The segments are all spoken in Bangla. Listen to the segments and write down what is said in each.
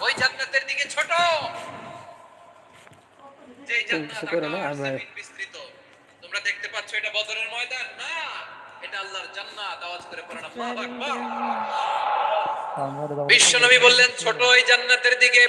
ওই জান্নাতের দিকে ছোট যে জান্নাত করে না, আকাশ আমরা- জমিন বিস্তৃত। তোমরা দেখতে পাচ্ছ এটা বদরের ময়দান। না এটা আল্লাহর জান্নাত। আওয়াজ করে পড়েন আল্লাহু আকবার। বিশ্বনবী বললেন ছোট ওই জান্নাতের দিকে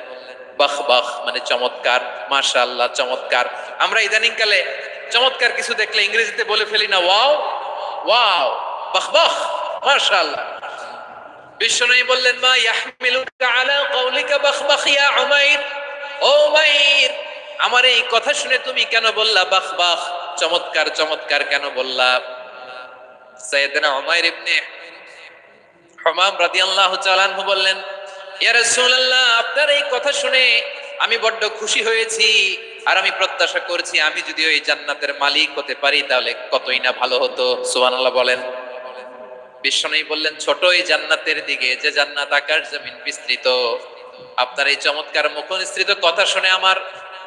বাহ বাহ মানে চমৎকার, মাশাআল্লাহ, চমৎকার। আমরা ইদানিং কালে চমৎকার কিছু দেখলে ইংরেজিতে বলে ফেলি না, ওয়াও ওয়াও, বাহ বাহ, মাশাআল্লাহ। বিশ্বনবী বললেন, মা ইয়াহমিলুকা আলা কওলিকা বাহ বাহ, ইয়া উমাইর? ও উমাইর, আমার এই কথা শুনে তুমি কেন বললা বাহ বাহ, চমৎকার চমৎকার কেন বললা? সাইয়েদনা উমাইর ইবনে হমাম রাদিয়াল্লাহু তাআলা বললেন ইয়া রাসূলুল্লাহ, আপনার এই কথা শুনে আমি বড্ড খুশি হয়েছি আর আমি প্রত্যাশা করছি আমি যদি ওই জান্নাতের মালিক হতে পারি তাহলে কতই না ভালো হতো। সুবহানাল্লাহ বলেন। বিশ্বনবী বললেন ছোট এই জান্নাতের দিকে, যে জান্নাত আকাশ জমিন বিস্তৃত। আপনার এই চমৎকার মুখনিসৃত কথা শুনে আমার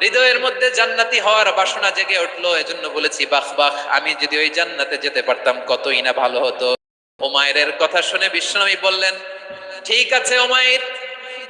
হৃদয়ের মধ্যে জান্নাতি হওয়ার বাসনা জেগে উঠল। এজন্য বলেছি, বাহ বাহ, আমি যদি ওই জান্নাতে যেতে পারতাম, কতই না ভালো হতো। ওমায়ের কথা শুনে বিশ্বনবী বললেন, ঠিক আছে ওমায়ের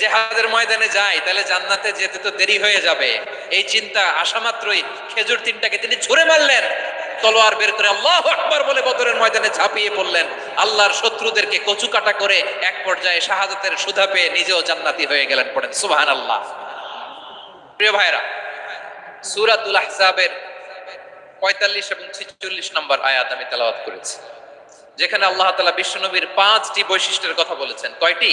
জেহাদের ময়দানে যায়, তাহলে জান্নাতে যেতে তো দেরি হয়ে যাবে। এই চিন্তা আসা মাত্রই খেজুর তিনটাকে তিনি ছুঁড়ে মারলেন। তলোয়ার বের করে আল্লাহ আকবার বলে বদরের ময়দানে ঝাঁপিয়ে পড়লেন। আল্লাহর শত্রুদেরকে কচু কাটা করে এক পর্যায়ে শাহাদাতের সুধা পেয়ে নিজেও জান্নাতি হয়ে গেলেন পড়েন। সুবহান আল্লাহ প্রিয় ভাইরা সুরাতুল আহজাবের পঁয়তাল্লিশ এবং ছিচল্লিশ নম্বর আয়াত আমি তেলাওয়াত করেছি। যেখানে আল্লাহ তালা বিশ্বনবীর পাঁচটি বৈশিষ্ট্যের কথা বলেছেন। কয়টি?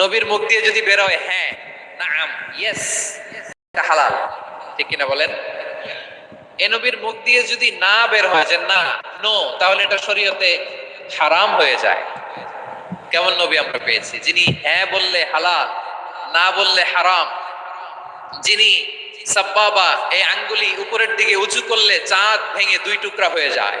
নবীর মুখ দিয়ে যদি বেরোয় হ্যাঁ নাম ইয়েস এটা হালাল। ঠিক কিনা বলেন? এ নবীর মুখ দিয়ে যদি না বের হয় যে না নো তাহলে এটা শরীয়তে হারাম হয়ে যায়। কেমন নবী আমরা পেয়েছি? যিনি হ্যাঁ বললে হালাল, না বললে হারাম, যিনি সাব্বাবা, এই আঙ্গুলি উপরের দিকে উঁচু করলে চাঁদ ভেঙে দুই টুকরা হয়ে যায়।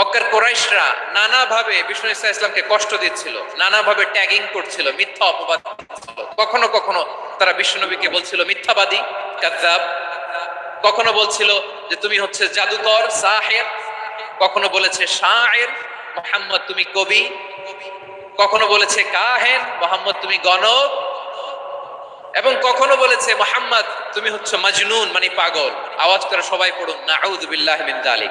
মক্কার কোরাইশরা নানাভাবে বিষ্ণু ইসা ইসলামকে কষ্ট দিচ্ছিল, নানাভাবে ট্যাগিং করছিল, মিথ্যা অপবাদ কখনো কখনো তারা বিশ্বনবীকে বলছিল, মিথ্যাবাদী, কাযযাব। কখনো বলছিল যে তুমি হচ্ছে জাদুকর, সাহের। কখনো বলেছে শায়ের, মোহাম্মদ তুমি কবি। কখনো বলেছে কাহেন, মোহাম্মদ তুমি গণক। এবং কখনো বলেছে মোহাম্মদ তুমি হচ্ছে মাজনুন মানে পাগল। আওয়াজ করে সবাই পড়ুন, নাউযু বিল্লাহি মিন যালিক।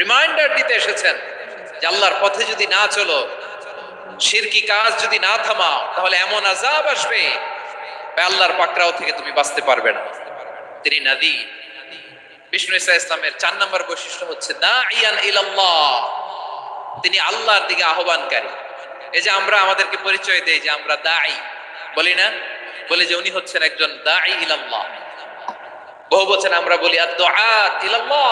রিমাইন্ডার দিতে এসেছেন যে আল্লাহর পথে যদি না চলো শিরকি কাজ যদি না থামাও, তাহলে এমন আজাব আসবে আল্লাহর পাকড়াও থেকে তুমি বাঁচতে পারবে না। তিনি নাদি বিষ্ণু ইসা ইসলামের চার নম্বর বৈশিষ্ট্য হচ্ছে দা ইয়ান ইলাল্লাহ। তিনি আল্লাহর দিকে আহ্বানকারী। এই যে আমরা আমাদেরকে পরিচয় দেই যে আমরা দাই বলি না? বলি যে উনি হচ্ছেন একজন দাই ইলাল্লাহ। বহু বছর আমরা বলি আর দোয়াত ইলাল্লাহ।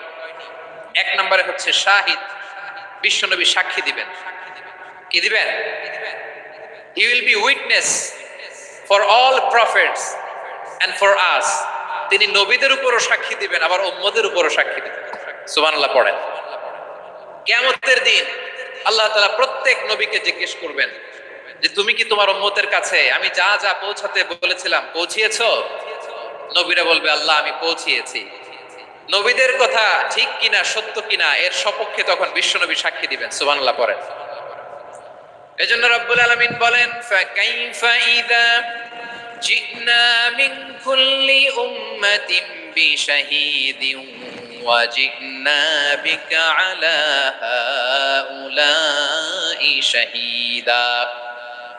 এক নম্বরে হচ্ছে শাহিদ। বিশ্বনবী সাক্ষী দিবেন। কি দিবেন? He will be witness for all prophets and for us তিনি নবীদের উপরও সাক্ষী দিবেন, আবার উম্মদের উপরও সাক্ষী দিবেন। সুবহানাল্লাহ পড়েন। কিয়ামতের দিন আল্লাহ তাআলা প্রত্যেক নবীকে জিজ্ঞেস করবেন যে, তুমি কি তোমার উম্মতের কাছে? আমি যা যা পৌঁছাতে বলেছিলাম, পৌঁছিয়েছো? নবীরা বলবে, আল্লাহ, আমি পৌঁছিয়েছি। নবীদের কথা ঠিক কিনা, সত্য কিনা, এর সপক্ষে তখন বিশ্বনবী সাক্ষী দিবেন, সুবহানাল্লাহ পড়েন এজন্য রব্বুল আলামিন বলেন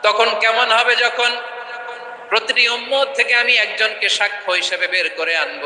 তখন কেমন হবে যখন প্রতিটি উম্মত থেকে আমি একজনকে সাক্ষ্য হিসেবে বের করে আনব?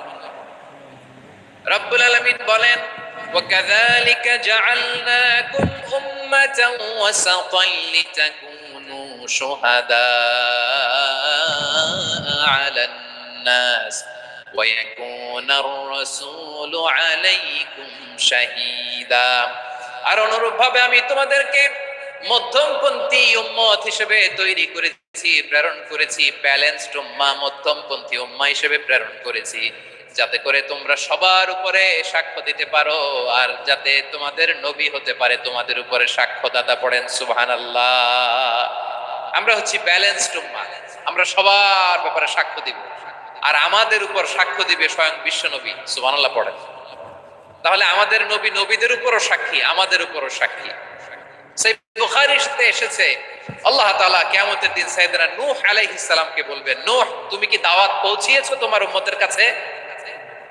রব্বুল আলামিন বলেন وكذلك جعلناكم أمة وسطا لتكونوا شهداء على الناس ويكون الرسول عليكم شهيدا আর অনুরূপভাবে আমি তোমাদেরকে মধ্যমপন্থী উম্মত হিসেবে তৈরি করেছি প্রেরণ করেছি ব্যালেন্সড উম্মা মধ্যমপন্থী উম্মা হিসেবে প্রেরণ করেছি যাতে করে তোমরা সবার উপরে সাক্ষ্য দিতে পারো, আর যাতে তোমাদের নবী হতে পারে, তোমাদের উপরে সাক্ষ্যদাতা পড়েন, সুবহানাল্লাহ। আমরা হচ্ছি ব্যালেন্সড উম্মা আমরা সবার ব্যাপারে সাক্ষ্য দিব। আর আমাদের উপর সাক্ষ্য দিবে স্বয়ং বিশ্ব নবী, সুবহানাল্লাহ পড়েন। তাহলে আমাদের নবী নবীদের উপরও সাক্ষী, আমাদের উপরও সাক্ষী। সেই বুখারীতে এসেছে। আল্লাহ তাআলা কিয়ামতের দিন সাইয়েদনা নূহ আলাইহিস সালামকে বলবেন, নূহ, তুমি কি দাওয়াত পৌঁছিয়েছো তোমার উম্মতের কাছে?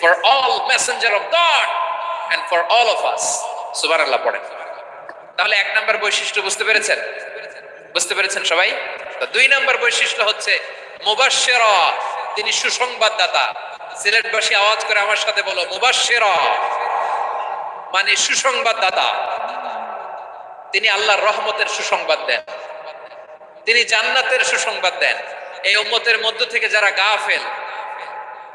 for all messenger of God and for all of us সুবহানাল্লাহ, পড়েন। তাহলে এক নাম্বার বৈশিষ্ট্য বুঝতে পেরেছেন? বুঝতে পেরেছেন সবাই? তো দুই নাম্বার বৈশিষ্ট্য হচ্ছে, মুবাশশিরা, তিনি সুসংবাদদাতা। সিলেটবাসী আওয়াজ করে আমার সাথে বলো, মুবাশশিরা মানে সুসংবাদদাতা। তিনি আল্লাহর রহমতের সুসংবাদ দেন। তিনি জান্নাতের সুসংবাদ দেন। এই উম্মতের মধ্য থেকে যারা গাফেল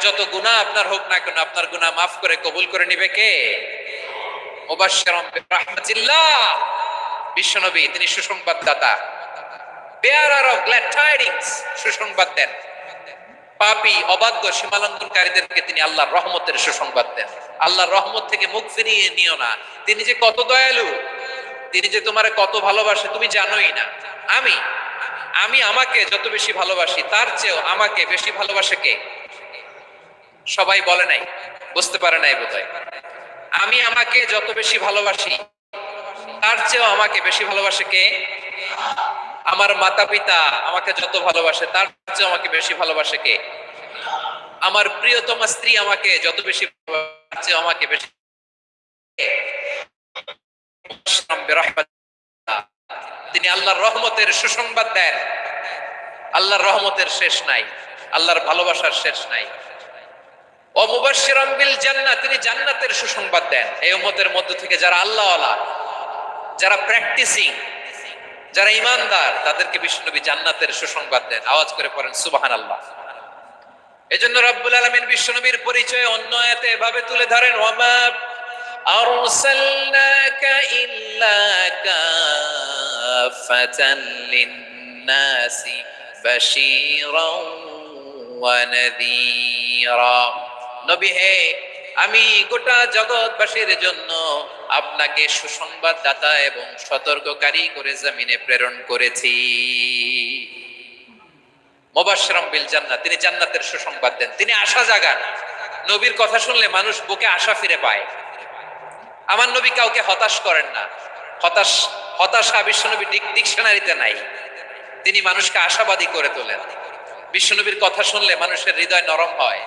যত গুনাহ আপনার হোক না কেন, আপনার গুনাহ মাফ করে কবুল করে নিবে কে? বিশ্বনবী, তিনি সুসংবাদদাতা। রহমত থেকে মুখ ফিরিয়ে নিও না। তিনি যে কত দয়ালু, তিনি যে তোমারে কত ভালোবাসে, তুমি জানোই না। আমি আমি আমাকে যত বেশি ভালোবাসি, তার চেয়েও আমাকে বেশি ভালোবাসে কে? সবাই বলে নাই, বুঝতে পারে নাই বোধহয়। আমি আমাকে যত বেশি ভালোবাসি, তার চেয়েও আমাকে বেশি ভালোবাসে কে? আমার মাতা পিতা আমাকে যত ভালোবাসে, তার চেয়েও আমাকে বেশি ভালোবাসে কে? আমার প্রিয়তমা স্ত্রী আমাকে যত বেশি আমাকে বেশি তিনি আল্লাহর রহমতের সুসংবাদ দেন। আল্লাহর রহমতের শেষ নাই, আল্লাহর ভালোবাসার শেষ নাই। ও মুবাশশিরাম বিল জান্নাহ, তিনি জান্নাতের সুসংবাদ দেন। এই উম্মতের মধ্য থেকে যারা আল্লাহওয়ালা, যারা প্র্যাকটিসিং যারা ইমানদার, তাদেরকে বিষ্ণুনবী জান্নাতের সুসংবাদ দেন। আওয়াজ করে পড়েন, সুবহানাল্লাহ। এজন্য রব্বুল আলামিন বিশ্বনবীর পরিচয় অন্য আয়াতে এভাবে তুলে ধরেন, ওয়ামা আরসালনাকা ইল্লা কাফাতান লিন-নাসি বাশীরাও নবী হে, আমি গোটা জগৎবাসীর জন্য আপনাকে সুসংবাদ দাতা এবং সতর্ককারী করে জমিনে প্রেরণ করেছি। মোবাশরম বিল জান্নাত, তিনি জান্নাতের সুসংবাদ দেন। তিনি আশা জাগান। নবীর কথা শুনলে মানুষ বুকে আশা ফিরে পায়। আমার নবী কাউকে হতাশ করেন না। হতাশ, হতাশা বিশ্বনবী ডিক- ডিকশনারিতে নাই। তিনি মানুষকে আশাবাদী করে তোলেন। বিশ্বনবীর কথা শুনলে মানুষের হৃদয় নরম হয়।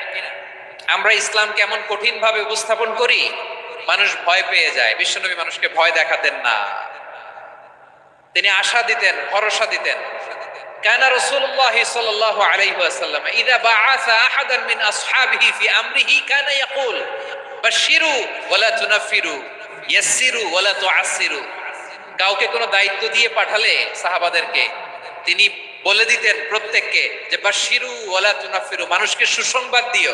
আমরা ইসলাম কেমন কঠিনভাবে উপস্থাপন করি? মানুষ ভয় পেয়ে যায়। বিশ্বনবী মানুষকে ভয় দেখাতেন না। তিনি আশা দিতেন, ভরসা দিতেন। কাউকে কোনো দায়িত্ব দিয়ে পাঠালে সাহাবাদেরকে, তিনি বলে দিতেন প্রত্যেককে যে বাশিরু ওলা মানুষকে সুসংবাদ দিও।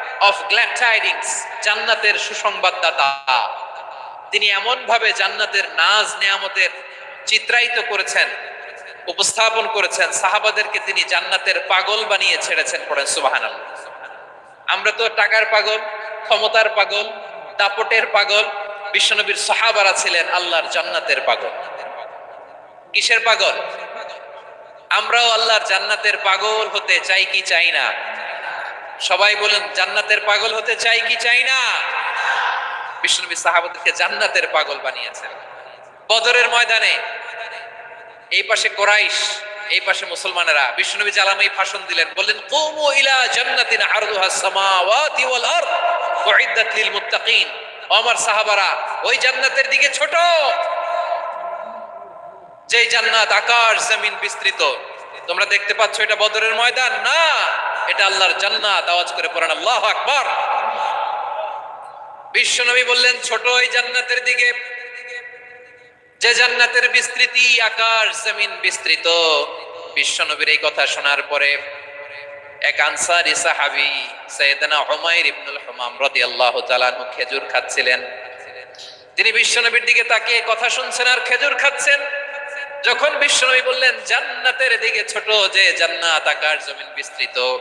of glad tidings জান্নাতের সুসংবাদদাতা। তিনি এমন ভাবে জান্নাতের নাজ নেয়ামতের চিত্রায়িত করেছেন, উপস্থাপন করেছেন। সাহাবাদেরকে তিনি জান্নাতের পাগল বানিয়ে ছেড়েছেন পড়েন, সুবহানাল্লাহ। আমরা তো টাকার পাগল, ক্ষমতার পাগল, দাপটের পাগল, বিশ্বনবীর সাহাবারা ছিলেন আল্লাহর জান্নাতের পাগল। কিসের পাগল? আমরাও আল্লাহর জান্নাতের পাগল হতে চাই কি চাই না? সবাই বলেন, জান্নাতের পাগল হতে চাই কি চাই না? বিশ্বনবী সাহাবাদেরকে জান্নাতের পাগল বানিয়েছেন। বদরের ময়দানে, এই পাশে কোরাইশ, এই পাশে মুসলমানেরা বিশ্বনবী জালামাই ভাষণ দিলেন, বললেন, কুমু ইলা জান্নাতিন আরদুহা সামাওয়াতি ওয়াল আরদ, উইদ্দাত লিল মুত্তাকিন। ও আমার সাহাবারা, ওই জান্নাতের দিকে ছোট। যেই জান্নাত আকাশ, জমিন বিস্তৃত তোমরা দেখতে পাচ্ছ এটা বদরের ময়দান। না, এটা আল্লাহর জান্নাত। আওয়াজ করে পড়েন, আল্লাহু আকবার। বিশ্বনবী বললেন, ছোট ওই জান্নাতের দিকে, যে জান্নাতের বিস্তৃতি আকাশ জমিন বিস্তৃত। বিশ্বনবীর এই কথা শোনার পরে এক আনসারি সাহাবি সৈয়দনা হুমায়র ইবনুল হুমাম রাদিয়াল্লাহু তাআলা খেজুর খাচ্ছিলেন। তিনি বিশ্বনবীর দিকে তাকিয়ে কথা শুনছেন আর খেজুর খাচ্ছেন। যখন বিশ্বনবী বললেন, জান্নাতের দিকে ছোট যে জান্নাত আকাশ জমিন বিস্তৃত।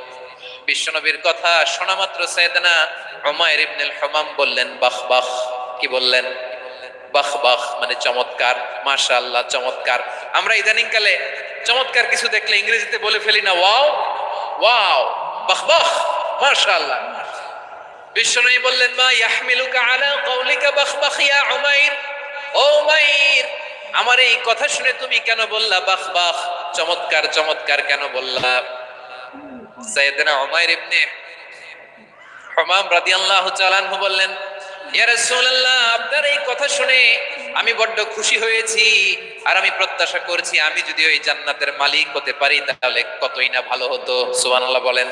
বিশ্বনবীর কথা শোনা মাত্র সৈয়দনা হুমায়র ইবনুল হুমাম বললেন, বাহ বাহ। কি বললেন? বাহ বাহ। মানে চমৎকার, মাশাআল্লাহ, চমৎকার। আমরা ইদানিং কালে চমৎকার কিছু দেখলে ইংরেজিতে বলে ফেলি না, ওয়াও ওয়াও, বাহ বাহ। মাশাআল্লাহ। বিশ্বনবী বললেন, মা ইয়াহমিলুকা আলা কওলিকা বাহ বাহ ইয়া উমাইর? ও উমাইর আমার এই কথা শুনে তুমি কেন বললা, বাহ বাহ, চমৎকার চমৎকার কেন বললা? সাইয়েদনা উমাইর ইবনে হুমাম রাদিয়াল্লাহু তাআলা আনহু বললেন, ইয়া রাসূলুল্লাহ, আপনার এই কথা শুনে আমি বড্ড খুশি হয়েছি আর আমি প্রত্যাশা করছি আমি যদি ওই জান্নাতের মালিক হতে পারি তাহলে কতই না ভালো হতো। সুবহানাল্লাহ বলেন।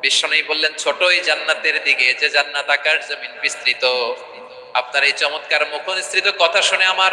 বিশ্বনবী বললেন, ছোট ওই জান্নাতের দিকে, যে জান্নাত আকাশ জমিন বিস্তৃত। আপনার এই চমৎকার মুখনিসৃত কথা শুনে আমার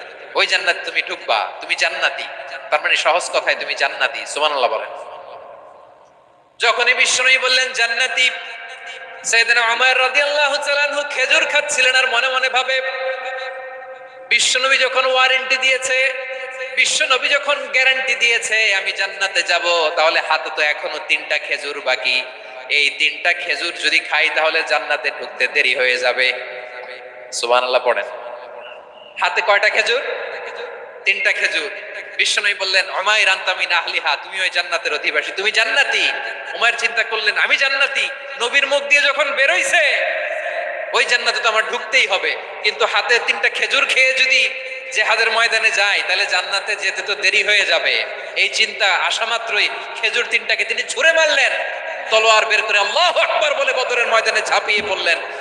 ওই জান্নাত তুমি ঢুকবা, তুমি জান্নাতি। তার মানে সহজ কথায় তুমি জান্নাতি, সুবহানাল্লাহ বলেন। যখনই বিশ্বনবী বললেন, জান্নাতি। তাআলা খেজুর খাচ্ছিলেন আর মনে মনে ভাবে, বিশ্বনবী যখন ওয়ারেন্টি দিয়েছে, বিশ্বনবী যখন গ্যারান্টি দিয়েছে, আমি জান্নাতে যাব, তাহলে হাতে তো এখনও তিনটা খেজুর বাকি। এই তিনটা খেজুর যদি খাই, তাহলে জান্নাতে ঢুকতে দেরি হয়ে যাবে। সুবহানাল্লাহ পড়েন। হাতে কয়টা খেজুর? তিনটা খেজুর। বিশ্বনবী বললেন অমাই রান্তামি নাহলিহা তুমি ওই জান্নাতের অধিবাসী। তুমি জান্নাতি। উমায়ের চিন্তা করলেন, আমি জান্নাতি। নবীর মুখ দিয়ে যখন বেরোইছে, ওই জান্নাতে তো আমার ঢুকতেই হবে। কিন্তু হাতে তিনটা খেজুর খেয়ে যদি জেহাদের ময়দানে যায়, তাহলে জান্নাতে যেতে তো দেরি হয়ে যাবে। এই চিন্তা আসা মাত্রই খেজুর তিনটাকে তিনি ছুঁড়ে মারলেন। তলোয়ার বের করে আল্লাহ আকবার বলে বদরের ময়দানে ঝাঁপিয়ে পড়লেন।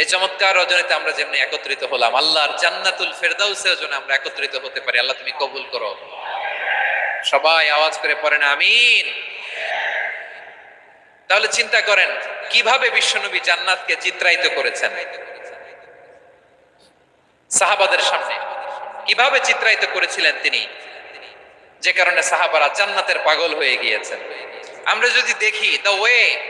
এই চমৎকার রজনীতে আমরা যেমনি একত্রিত হলাম, আল্লাহর জান্নাতুল ফেরদাউসের জন্য আমরা একত্রিত হতে পারি। আল্লাহ, তুমি কবুল করো। সবাই আওয়াজ করে পড়েন, আমিন। তাহলে চিন্তা করেন, কীভাবে বিশ্বনবী জান্নাতকে চিত্রায়িত করেছেন? সাহাবাদের সামনে। কীভাবে চিত্রায়িত করেছিলেন তিনি? যে কারণে সাহাবারা জান্নাতের পাগল হয়ে গিয়েছেন। আমরা যদি দেখি the way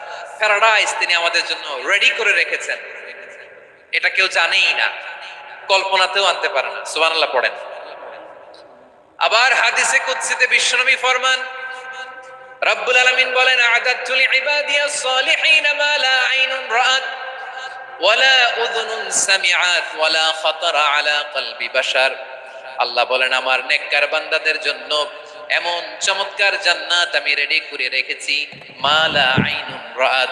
paradise তিনি আমাদের জন্য রেডি করে রেখেছেন। এটা কেউ জানেই না, কল্পনাতেও আনতে পারে না। সুবহানাল্লাহ পড়েন। আবার হাদিসে কুদসিতে বিশ্বনবী ফরমান, রব্বুল আলামিন বলেন আদাতু লিইবাদিয়াস সালিহিন মা লা আইনুন রাআত ওয়ালা উযুনুন সামিআত ওয়ালা খাতারা আলা কলবি বাশার। আল্লাহ বলেন, আমার নেককার বান্দাদের জন্য এমন চমৎকার জান্নাত আমি রেডি করে রেখেছি। মালা আইনুম রাত